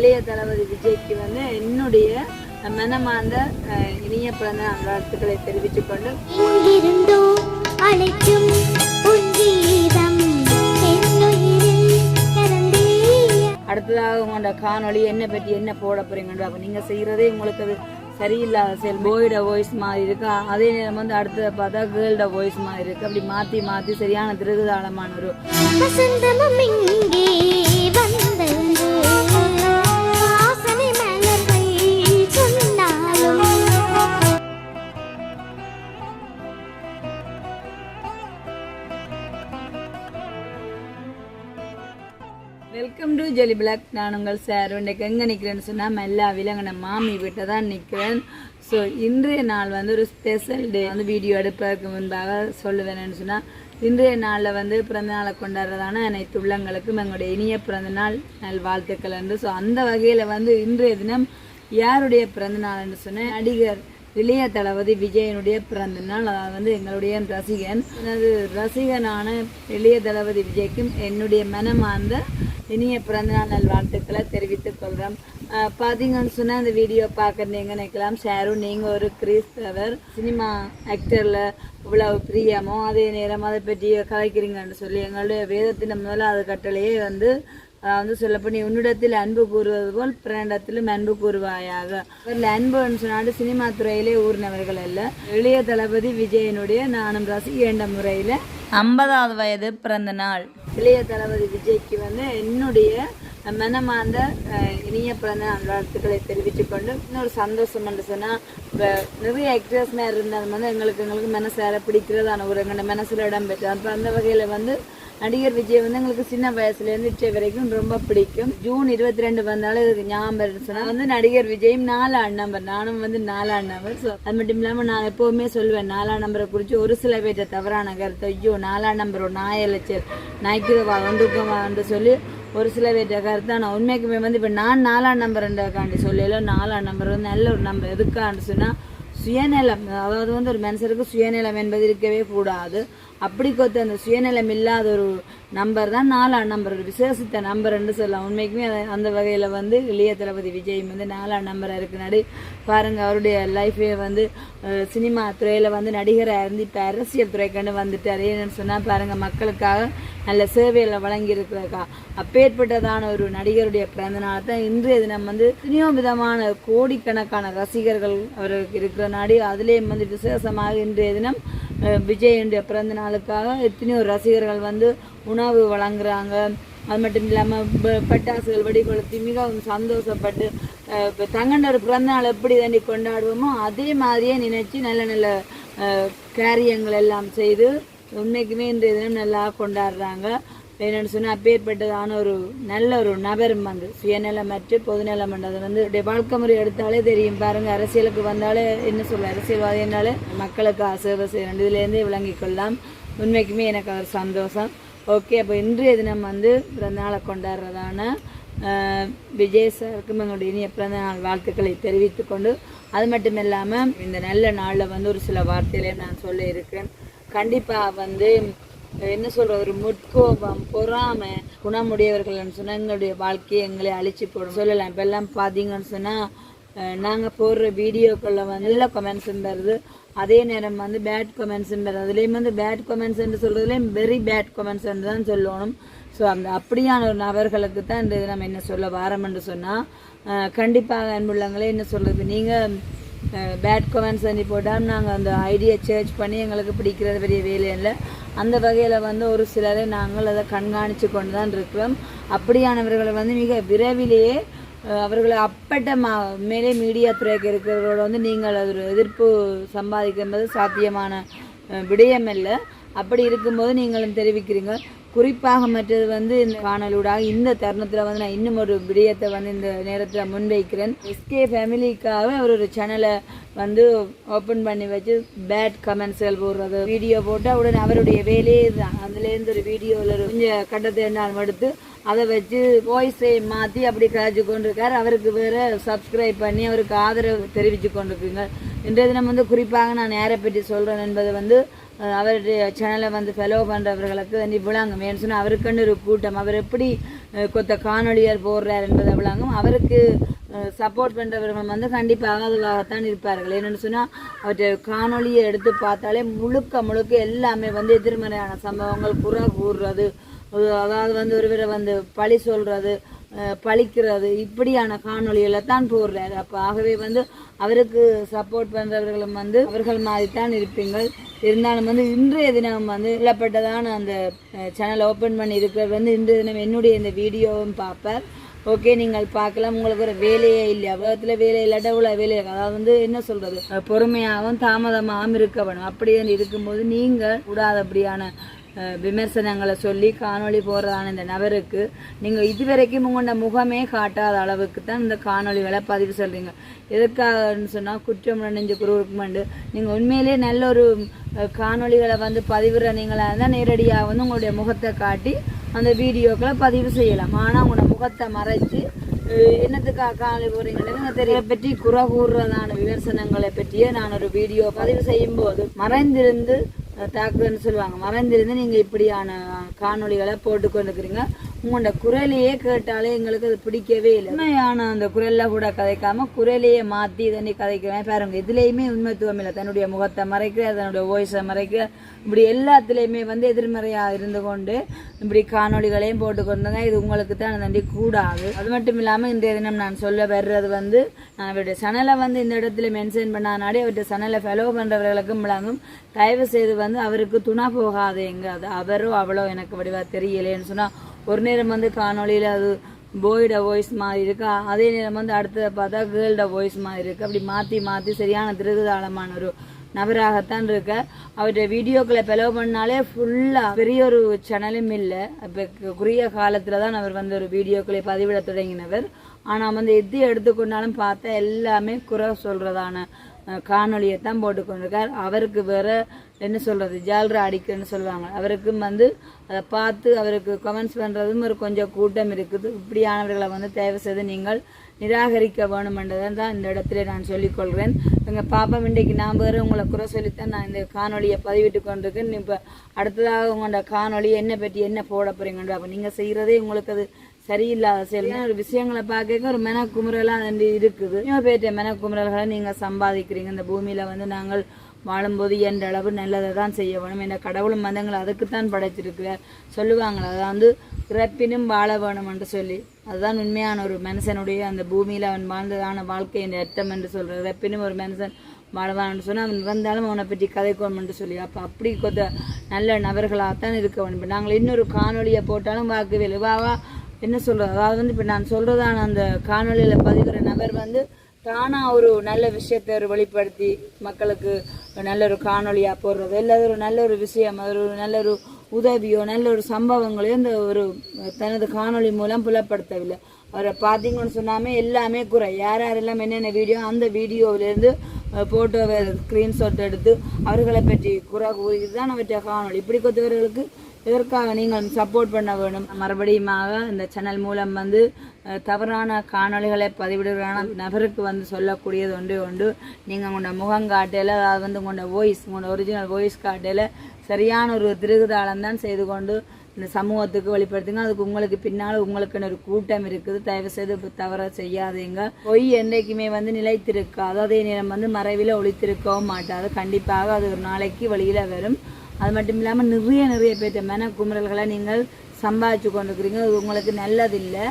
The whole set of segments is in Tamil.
இளைய தளபதி விஜய்க்கு வந்து என்னுடைய மனமார்ந்த இனிய பிறந்த நாள் வாழ்த்துக்களை தெரிவித்துக் கொண்டு அழைக்கும் அடுத்ததாக உங்களோட காணொளி என்ன பற்றி என்ன போட போறீங்கன்ற அப்போ நீங்கள் செய்கிறதே உங்களுக்கு அது சரியில்லாத செயல். போயோட வாய்ஸ் மாதிரி இருக்கு. அதே நேரம் வந்து அடுத்ததை பார்த்தா கேர்ள்ட வாய்ஸ் மாதிரி இருக்கு. அப்படி மாற்றி மாற்றி சரியான திருகுதாளமான ஒரு பிளாக் நான் உங்கள் சார் இன்றைக்கு எங்கே நிற்கிறேன்னு சொன்னால் மெல்ல விலங்கின மாமி வீட்டை தான் நிற்கிறேன் ஸோ இன்றைய நாள் வந்து ஒரு ஸ்பெஷல் டே வந்து வீடியோ எடுப்பதற்கு முன்பாக சொல்லுவேன்னு சொன்னால் இன்றைய நாளில் வந்து பிறந்தநாளை கொண்டாடுறதான அனைத்து உள்ளங்களுக்கும் எங்களுடைய இனிய பிறந்தநாள் நல் வாழ்த்துக்கள் என்று. ஸோ அந்த வகையில் வந்து இன்றைய தினம் யாருடைய பிறந்தநாள்னு சொன்னேன் நடிகர் இளைய தளபதி விஜயனுடைய பிறந்த நாள். அதாவது வந்து எங்களுடைய ரசிகன். எனது ரசிகனான இளைய தளபதி விஜய்க்கும் என்னுடைய மனமார்ந்த இனிய பிறந்தநாள் நல்வாழ்த்துக்களை தெரிவித்துக் கொள்கிறோம். பார்த்தீங்கன்னு சொன்னால் அந்த வீடியோ பார்க்குறீங்க நினைக்கலாம். ஷேரும் நீங்கள் ஒரு கிறிஸ்தவர் சினிமா ஆக்டரில் இவ்வளவு பிரியமோ அதே நேரம் அதை பற்றி கலைக்கிறீங்கன்னு சொல்லி எங்களுடைய வேதத்தின் முதலாவது கட்டளையே வந்து அதாவது சொல்லப்போ நீ உன்னிடத்தில் அன்பு கூறுவது போல் பிறனிடத்திலும் அன்பு கூறுவாயாக. இவரில் அன்புன்னு சொன்னாலும் சினிமா துறையிலே ஊர்னவர்கள் அல்ல. இளைய தளபதி விஜயனுடைய நானும் ரசிகேண்ட முறையில். ஐம்பதாவது வயது பிறந்த நாள். இளைய தளபதி விஜய்க்கு வந்து என்னுடைய மனமார்ந்த இனிய பிறந்த நாள் வாழ்த்துக்களை தெரிவித்துக் கொண்டு இன்னொரு சந்தோஷம் என்று சொன்னால் இப்போ நிறைய ஆக்டர்ஸ் மாதிரி இருந்தாலும் வந்து எங்களுக்கு எங்களுக்கு மனசார பிடிக்கிறதான ஒரு எங்களோட மனசில் இடம் பெற்று அப்போ அந்த வகையில் வந்து நடிகர் விஜய் வந்து எங்களுக்கு சின்ன வயசுலேருந்து இச்சை வரைக்கும் ரொம்ப பிடிக்கும். ஜூன் இருபத்தி ரெண்டு வந்தாலும் இதுக்கு ஞாபகம் சொன்னால் வந்து நடிகர் விஜயும் நாலாம் நம்பர் நானும் வந்து நாலாம் நம்பர் ஸோ அது மட்டும் இல்லாமல் நான் எப்போவுமே சொல்லுவேன் நாலாம் நம்பரை குறித்து ஒரு சில பேர்ட்ட தவறான கருத்து. ஐயோ நாலாம் நம்பர் ஒரு நாயலச்சர் நாய்க்குதவா ஒன்றுக்கவான்னு சொல்லி ஒரு சில பேர்ட்ட கருத்து. ஆனால் உண்மைக்குமே வந்து இப்போ நான் நாலாம் நம்பர்ன்றக்காண்டி சொல்லல நாலாம் நம்பர் வந்து நல்ல ஒரு நம்பர் எதுக்கான்னு சொன்னால் சுயநலம் அதாவது வந்து ஒரு மனுஷருக்கு சுயநலம் என்பது இருக்கவே கூடாது. அப்படி கொத்த அந்த சுயநலம் இல்லாத ஒரு நம்பர் தான் நாலாம் நம்பர் ஒரு விசேஷித்த நம்பர்ன்னு சொல்லலாம். உண்மைக்குமே அந்த வகையில் வந்து இளைய தளபதி விஜய் வந்து நாலாம் நம்பராக இருக்கிறாரு பாருங்க அவருடைய லைஃபே வந்து சினிமா துறையில் வந்து நடிகராக இருந்து இப்போ அரசியல் துறைக்கண்டு வந்துட்டார். ஏன்னு சொன்னால் பாருங்க மக்களுக்காக நல்ல சேவையில் வழங்கி இருக்கிறக்கா அப்பேற்பட்டதான ஒரு நடிகருடைய பிறந்த நாள் தான் இன்றைய தினம் வந்து எத்தனையோ விதமான கோடிக்கணக்கான ரசிகர்கள் அவருக்கு இருக்கிற நாடி. அதுலேயும் வந்து விசேஷமாக இன்றைய தினம் விஜயனுடைய பிறந்த நாளுக்காக எத்தனையோ ரசிகர்கள் வந்து உணவு வழங்குறாங்க. அது மட்டும் இல்லாமல் பட்டாசுகள் வெடிகொளுத்தி மிகவும் சந்தோஷப்பட்டு இப்போ தங்கண்ட ஒரு எப்படி தாண்டி கொண்டாடுவோமோ அதே மாதிரியே நினச்சி நல்ல நல்ல காரியங்கள் எல்லாம் செய்து உண்மைக்குமே இன்றைய தினம் நல்லா கொண்டாடுறாங்க. என்னென்னு சொன்னால் அப்பேற்பட்டதான ஒரு நல்ல ஒரு நபரும் வந்து சுயநலமற்று பொதுநலம் அது வந்து வாழ்க்கை முறை எடுத்தாலே தெரியும். பாருங்க அரசியலுக்கு வந்தாலே என்ன சொல்ல அரசியல்வாதி மக்களுக்கு சேவை செய்யணும் இதுலேருந்தே விளங்கிக் கொள்ளலாம். உண்மைக்குமே எனக்கு ஒரு சந்தோஷம். ஓகே அப்போ இன்றைய தினம் வந்து பிறந்தநாளை கொண்டாடுறதான விஜய் சாருக்கும் எங்களுடைய இனிய பிறந்தநாள் வாழ்த்துக்களை தெரிவித்து கொண்டு அது மட்டும் இல்லாமல் இந்த நல்ல நாளில் வந்து ஒரு சில வார்த்தைகளையும் நான் சொல்ல கண்டிப்பாக வந்து என்ன சொல்ற ஒரு முட்கோபம் பொறாமை குணமுடையவர்கள்னு சொன்னா எங்களுடைய வாழ்க்கையை எங்களை அழிச்சு போடும். சொல்லலாம். இப்போல்லாம் எல்லாம் சொன்னால் சொன்னா போடுற வீடியோக்களில் வந்து நல்ல கமெண்ட்ஸ் வருது அதே நேரம் வந்து பேட் கமெண்ட்ஸ் வருது அதுலேயும் வந்து பேட் கமெண்ட்ஸ் சொல்றதுலேயும் வெரி பேட் கமெண்ட்ஸ் தான் சொல்லணும். ஸோ அந்த அப்படியான ஒரு நபர்களுக்கு தான் இந்த இது நம்ம என்ன சொல்ல வாரம் என்று சொன்னால் கண்டிப்பாக அன்புள்ளங்களே என்ன சொல்றது நீங்கள் பேட் கமெண்ட்ஸ் அனுப்பி போட்டால் நாங்கள் அந்த ஐடியா சேர்ச் பண்ணி எங்களுக்கு பிடிக்கிறது பெரிய வேலை இல்லை. அந்த வகையில் வந்து ஒரு சிலரை நாங்கள் அதை கண்காணித்து கொண்டு தான் இருக்கிறோம். அப்படியானவர்களை வந்து மிக விரைவிலேயே அவர்களை அப்பட்ட மா மேலே மீடியா துறைக்கு இருக்கிறவர்களோட வந்து நீங்கள் ஒரு எதிர்ப்பு சம்பாதிக்கிறது சாத்தியமான விடயம் இல்லை அப்படி இருக்கும்போது நீங்களும் தெரிவிக்கிறீங்க. குறிப்பாக மற்றது வந்து இந்த காணலூடாக இந்த தருணத்தில் வந்து நான் இன்னும் ஒரு விடயத்தை வந்து இந்த நேரத்தில் முன்வைக்கிறேன். எஸ்கே ஃபேமிலிக்காக அவர் ஒரு சேனலை வந்து ஓப்பன் பண்ணி வச்சு பேட் கமெண்ட்ஸ்கள் போடுறது வீடியோ போட்டால் உடனே அவருடைய வேலையே தான் அதுலேருந்து ஒரு வீடியோவில் கொஞ்சம் கட்டத்தை நான் எடுத்து அதை வச்சு வாய்ஸை மாற்றி அப்படி காய்ச்சி கொண்டிருக்கார். அவருக்கு வேறு சப்ஸ்கிரைப் பண்ணி அவருக்கு ஆதரவு தெரிவித்து கொண்டிருக்குங்க. இன்றைய தினம் வந்து குறிப்பாக நான் யாரை பற்றி சொல்கிறேன் என்பது வந்து அவருடைய சேனலை வந்து ஃபெலோ பண்ணுறவர்களுக்கு வந்து விளங்கும். ஏன்னு சொன்னால் அவருக்குன்னு ஒரு கூட்டம். அவர் எப்படி கொத்த காணொலியார் போடுறார் என்பதை விளங்கும். அவருக்கு சப்போர்ட் பண்ணுறவர்கள் வந்து கண்டிப்பாக அதுவாகத்தான் இருப்பார்கள். என்னென்னு சொன்னால் அவற்றை காணொளியை எடுத்து பார்த்தாலே முழுக்க முழுக்க எல்லாமே வந்து எதிர்மறையான சம்பவங்கள் புற கூறுறது. அதாவது வந்து ஒருவரை வந்து பழி சொல்கிறது பழிக்கிறது இப்படியான காணொளிகளை தான் போடுறாரு. அப்போ ஆகவே வந்து அவருக்கு சப்போர்ட் பண்ணுறவர்களும் வந்து அவர்கள் மாதிரி தான் இருப்பீங்கள். இருந்தாலும் வந்து இன்றைய தினம் வந்து இல்லப்பட்டதான அந்த சேனல் ஓப்பன் பண்ணி இருக்கிறது வந்து இன்றைய தினம் என்னுடைய இந்த வீடியோவும் பார்ப்பார். ஓகே நீங்கள் பார்க்கலாம். உங்களுக்கு ஒரு வேலையே இல்லையா? உலகத்தில் வேலை இல்லாட்ட இவ்வளோ வேலை இருக்கு அதாவது வந்து என்ன சொல்கிறது பொறுமையாகவும் தாமதமாகவும் இருக்க வேணும். அப்படி இருக்கும்போது நீங்கள் கூடாதபடியான விமர்சனங்களை சொல்லி காணொளி போடுறதான இந்த நபருக்கு நீங்கள் இதுவரைக்கும் உங்களோட முகமே காட்டாத அளவுக்கு தான் இந்த காணொளிகளை பதிவு சொல்கிறீங்க எதுக்காகன்னு சொன்னால் குற்றம் நினைஞ்ச குருவுக்குமெண்டு நீங்கள் உண்மையிலேயே நல்ல ஒரு காணொலிகளை காணொளிகளை வந்து பதிவிடுற நீங்களாக இருந்தால் நேரடியாக வந்து உங்களுடைய முகத்தை காட்டி அந்த வீடியோக்களை பதிவு செய்யலாம். ஆனால் உங்களோட முகத்தை மறைச்சு என்னத்துக்காக காணொளி போடுறீங்களே தெரிய பற்றி குறை கூறுறதான விமர்சனங்களை பற்றியே நான் ஒரு வீடியோ பதிவு செய்யும்போது மறைந்திருந்து தாக்குதல்னு சொல்லுவாங்க. மறைந்திருந்து நீங்கள் இப்படியான காணொளிகளை போட்டு உங்களோட குரலையே கேட்டாலே எங்களுக்கு அது பிடிக்கவே இல்லை. உண்மையான அந்த குரல்ல கூட கதைக்காம குரலையே மாற்றி தண்ணி கதைக்கிறேன். பாருங்க இதுலேயுமே உண்மைத்துவம் இல்லை. தன்னுடைய முகத்தை மறைக்கிற தன்னுடைய வாய்ஸை மறைக்கிற இப்படி எல்லாத்துலேயுமே வந்து எதிர்மறையாக இருந்து கொண்டு இப்படி காணொலிகளையும் போட்டு கொண்டுங்க இது உங்களுக்கு தான் நன்றி கூடாது. அது மட்டும் இல்லாமல் இன்றைய தினம் நான் சொல்ல வர்றது வந்து நான் அவருடைய சனலை வந்து இந்த இடத்துல மென்ஷன் பண்ணானாலே அவருடைய சனலை ஃபாலோ பண்ணுறவர்களுக்கும் விளங்கும். தயவு செய்து வந்து அவருக்கு துணா போகாதேங்க. அது அவரோ அவளோ எனக்கு வடிவா தெரியலேன்னு சொன்னால் ஒரு நேரம் வந்து காணொலியில் அது போயோட வாய்ஸ் மாதிரி இருக்கு. அதே நேரம் வந்து அடுத்ததை பார்த்தா கேர்ள்ட வாய்ஸ் மாதிரி இருக்கு. அப்படி மாற்றி மாற்றி சரியான திருகுதாளமான ஒரு நபராகத்தான் இருக்க. அவருடைய வீடியோக்களை பிளவு பண்ணாலே ஃபுல்லாக பெரிய ஒரு சேனலும் இல்லை. இப்போ குறுகிய காலத்தில் தான் அவர் வந்து ஒரு வீடியோக்களை பதிவிட தொடங்கினவர். ஆனால் வந்து எது எடுத்துக்கொண்டாலும் பார்த்தா எல்லாமே குறை சொல்கிறதான காணொலியை தான் போட்டுக்கொண்டிருக்கார். அவருக்கு வேறு என்ன சொல்கிறது ஜால்ரா அடிக்கன்னு சொல்லுவாங்க. அவருக்கும் வந்து அதை பார்த்து அவருக்கு கமெண்ட்ஸ் பண்ணுறதும் ஒரு கொஞ்சம் கூட்டம் இருக்குது. இப்படியானவர்களை வந்து தயவு செய்து நீங்கள் நிராகரிக்க வேணுமென்றதை தான் இந்த இடத்துல நான் சொல்லிக்கொள்கிறேன் எங்கள் பாப்பா இன்றைக்கு நான் வேறு உங்களை குறை சொல்லித்தான் நான் இந்த காணொலியை பதிவிட்டு கொண்டிருக்கேன். இப்போ அடுத்ததாக உங்களோட காணொலி என்ன பற்றி என்ன போட போகிறீங்கன்ற அப்போ நீங்கள் செய்கிறதே உங்களுக்கு அது சரியில்லாத செயல். ஒரு விஷயங்களை பார்க்க ஒரு மெனக்குமுறலாக அது இருக்குது. இன்னும் மென குமுறல்களை நீங்கள் சம்பாதிக்கிறீங்க. இந்த பூமியில் வந்து நாங்கள் வாழும்போது என்ற அளவு நல்லதை தான் செய்ய வேணும். என்ற கடவுளும் மதங்கள் அதுக்குத்தான் படைச்சிருக்கிறார். சொல்லுவாங்களே அதாவது பிறப்பினும் வாழ வேணும் என்று சொல்லி. அதுதான் உண்மையான ஒரு மனுஷனுடைய அந்த பூமியில் அவன் வாழ்ந்ததான வாழ்க்கையின் அர்த்தம் என்று சொல்கிற இறப்பினும் ஒரு மனுஷன் வாழ்வான்னு சொன்னால் அவன் இறந்தாலும் அவனை பற்றி கதைக்கணும் சொல்லி. அப்போ அப்படி கொத்த நல்ல நபர்களாகத்தான் இருக்க வேண்டும். இப்போ நாங்கள் இன்னொரு காணொலியை போட்டாலும் வாக்கு வா என்ன சொல்கிறது அதாவது வந்து இப்போ நான் சொல்கிறதான அந்த காணொலியில் பதிகிற நபர் வந்து தானாக ஒரு நல்ல விஷயத்தை ஒரு வெளிப்படுத்தி மக்களுக்கு நல்ல ஒரு காணொளியாக போடுறது. இல்லை ஒரு நல்ல ஒரு விஷயம் அது ஒரு நல்ல ஒரு உதவியோ நல்ல ஒரு சம்பவங்களையோ இந்த ஒரு தனது காணொளி மூலம் புலப்படுத்தவில்லை. அவரை பார்த்தீங்கன்னு சொன்னாமே எல்லாமே குறை. யார் யாரெல்லாம் என்னென்ன வீடியோ அந்த வீடியோவிலேருந்து ஃபோட்டோவை ஸ்க்ரீன்ஷாட் எடுத்து அவர்களை பற்றி குறை கூறி இதுதான் அவற்றை காணொளி. இப்படி கொத்தவர்களுக்கு இதற்காக நீங்கள் சப்போர்ட் பண்ண வேணும் மறுபடியுமாக இந்த சேனல் மூலம் வந்து தவறான காணொளிகளை பதிவிடுகிறான நபருக்கு வந்து சொல்லக்கூடியது ஒன்று உண்டு நீங்கள் உங்களோட முகம் காட்டையில் அதாவது வந்து உங்களோட வாய்ஸ் உங்களோட ஒரிஜினல் வாய்ஸ் காட்டையில் சரியான ஒரு திருகுதாளம் தான் செய்து கொண்டு இந்த சமூகத்துக்கு வெளிப்படுத்துங்க. அதுக்கு உங்களுக்கு பின்னால் உங்களுக்குன்னு ஒரு கூட்டம் இருக்குது. தயவு செய்து தவற செய்யாதீங்க. பொய் என்றைக்குமே வந்து நிலைத்திருக்காது. அதே நேரம் வந்து மறைவில் ஒழித்திருக்கவும் மாட்டாது. கண்டிப்பாக அது ஒரு நாளைக்கு வழியில் வரும். அது மட்டும் இல்லாமல் நிறைய நிறைய பேர்த்த மன குமுறல்களை நீங்கள் சம்பாதிச்சு கொண்டிருக்கிறீங்க. அது உங்களுக்கு நல்லதில்லை.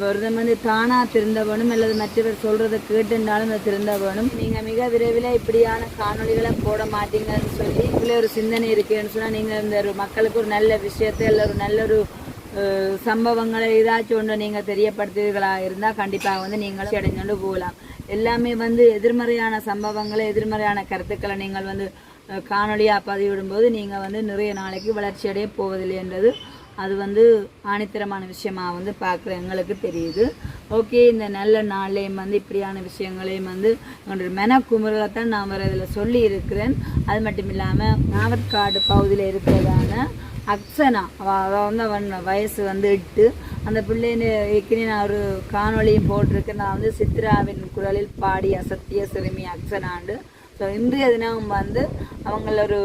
விரதம் வந்து தானாக திருந்த வேணும் அல்லது மற்றவர் சொல்கிறத கேட்டுண்டாலும் அதை திருந்த வேணும் நீங்கள் மிக விரைவில் இப்படியான காணொலிகளை போட மாட்டீங்கன்னு சொல்லி இதில் ஒரு சிந்தனை இருக்குன்னு சொன்னால் நீங்கள் இந்த ஒரு மக்களுக்கு ஒரு நல்ல விஷயத்தை இல்லை ஒரு நல்ல ஒரு சம்பவங்களை ஏதாச்சும் ஒன்று நீங்கள் தெரியப்படுத்துவீர்களாக இருந்தால் கண்டிப்பாக வந்து நீங்கள் அடைஞ்சோண்டு போகலாம். எல்லாமே வந்து எதிர்மறையான சம்பவங்களை எதிர்மறையான கருத்துக்களை நீங்கள் வந்து காணொலியாக காணொளியாக பதிவிடும்போது நீங்கள் வந்து நிறைய நாளைக்கு வளர்ச்சி அடைய போவதில்லை என்றது அது வந்து ஆணித்தரமான விஷயமா வந்து பார்க்குற எங்களுக்கு தெரியுது. ஓகே இந்த நல்ல நாள்லேயும் வந்து இப்படியான விஷயங்களையும் வந்து என்னோட மெனக்குமுறலை தான் நான் வர இதில் சொல்லி இருக்கிறேன். அது மட்டும் இல்லாமல் நாவற்காடு பகுதியில் இருக்கிறதான அக்ஷனா அவள் வந்து அவன் வயசு வந்து எட்டு. அந்த பிள்ளைன்னு ஏற்கனவே நான் ஒரு காணொளியும் போட்டிருக்கேன். நான் வந்து சித்ராவின் குரலில் பாடி அசத்திய சிறுமி அக்ஷனாண்டு ஸோ இன்றைய தினம் வந்து அவங்கள ஒரு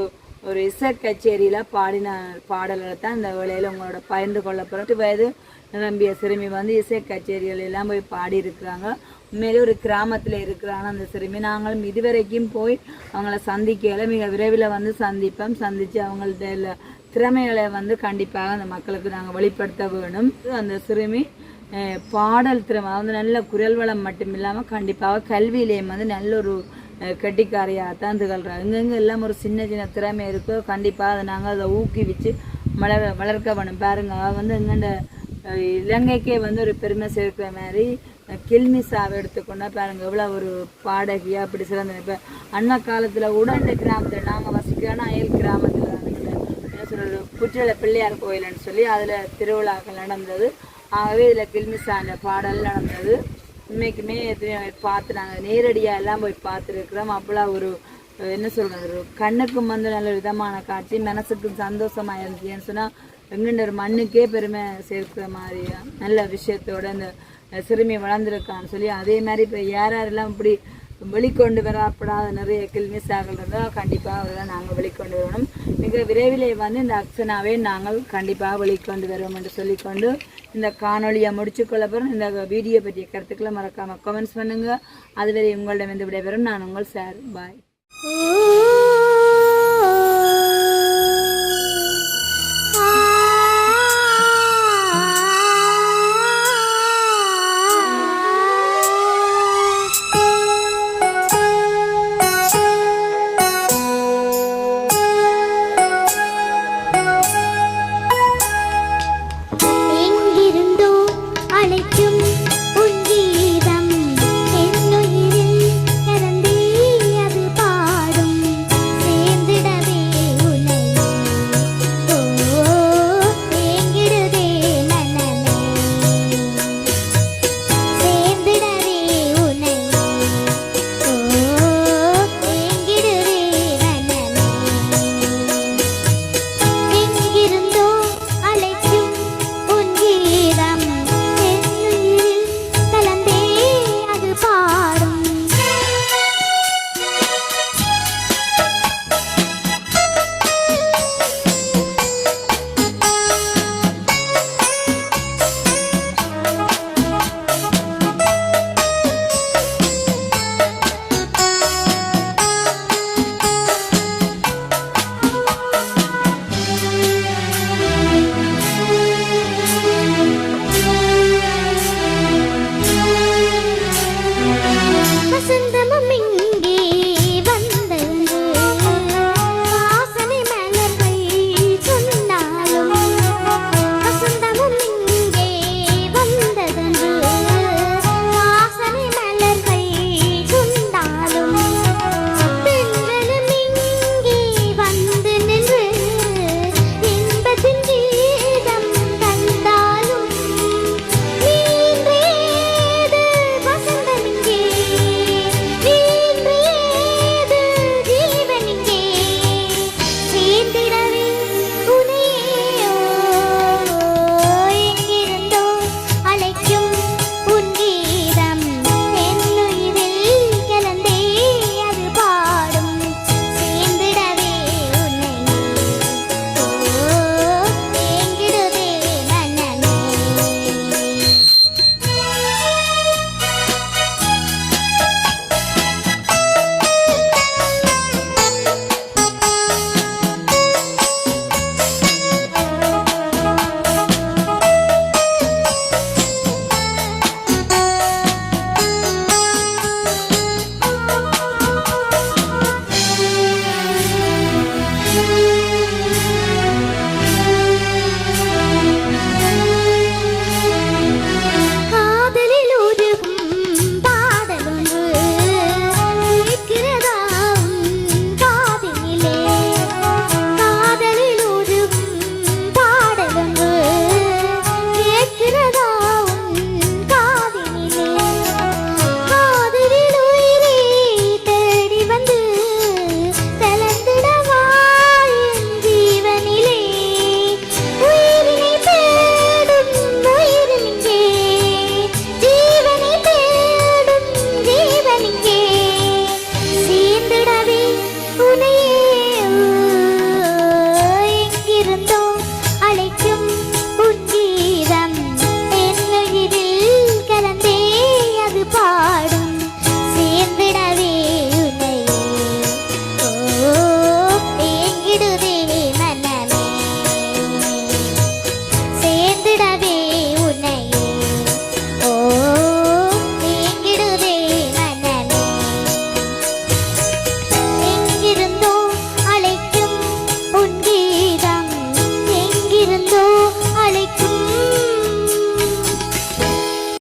ஒரு இசை கச்சேரியில் பாடின பாடல்களை தான் இந்த வேலையில் உங்களோட பகிர்ந்து கொள்ளப்பட்டு வயது நிரம்பிய சிறுமி வந்து இசை கச்சேரிகள் எல்லாம் போய் பாடி இருக்கிறாங்க. உண்மையிலே ஒரு கிராமத்தில் இருக்கிறாங்க அந்த சிறுமி. நாங்களும் இதுவரைக்கும் போய் அவங்கள சந்திக்கல. மிக விரைவில் வந்து சந்திப்போம். சந்தித்து அவங்கள்ட்ட திறமைகளை வந்து கண்டிப்பாக அந்த மக்களுக்கு நாங்கள் வெளிப்படுத்த வேணும். அந்த சிறுமி பாடல் திறமை வந்து நல்ல குரல் வளம் மட்டும் இல்லாமல் கண்டிப்பாக கல்வியிலேயும் வந்து நல்ல ஒரு கெட்டிக்காரியாக தான் திகழ்கிறாங்க எங்கெங்க எல்லாம் ஒரு சின்ன சின்ன திறமை இருக்கோ. கண்டிப்பாக அதை நாங்கள் அதை ஊக்குவிச்சு வளர வளர்க்க வேணும். பாருங்க வந்து எங்கண்ட இலங்கைக்கே வந்து ஒரு பெருமை சேர்க்கிற மாதிரி கில்மிசாவை எடுத்துக்கொண்டா பாருங்க எவ்வளோ ஒரு பாடகியாக அப்படி சிறந்த இப்போ அண்ணா காலத்தில் கூட இந்த கிராமத்தில் நாங்கள் வசிக்கிறோன்னா அயல் கிராமத்தில் என்ன சொல்கிறது புற்றில பிள்ளையார் கோயில்னு சொல்லி அதில் திருவிழாக்கள் நடந்தது. ஆகவே இதில் கில்மிசான பாடல் நடந்தது. உண்மைக்குமே எத்தனையோ பார்த்து நாங்கள் நேரடியாக எல்லாம் போய் பார்த்துருக்குறோம். அவ்வளோ ஒரு என்ன சொல்கிறது ஒரு கண்ணுக்கும் வந்து நல்ல விதமான காட்சி மனசுக்கு சந்தோஷமாக இருந்துச்சுன்னு சொன்னால் எங்கண்ட ஒரு மண்ணுக்கே பெருமை சேர்க்கிற மாதிரி நல்ல விஷயத்தோட அந்த சிறுமி வளர்ந்துருக்கான்னு சொல்லி அதே மாதிரி இப்போ யார் யாரெல்லாம் இப்படி வெளிக்கொண்டு வரப்படாத நிறைய கில்மிஸாக்கள் இருந்தால் கண்டிப்பாக அவரெல்லாம் நாங்கள் வெளிக்கொண்டு வரணும். மிக விரைவிலே வந்து இந்த அக்ஷனாவே நாங்கள் கண்டிப்பாக வெளிக்கொண்டு வருவோம் என்று சொல்லிக்கொண்டு இந்த காணொலியை முடிச்சுக்கொள்ள போகிறோம் இந்த வீடியோ பற்றிய கருத்துக்களை மறக்காமல் கமெண்ட்ஸ் பண்ணுங்கள் அதுவரை உங்களிடம் வந்து விடைபெறும். நான் உங்கள் சார். பாய்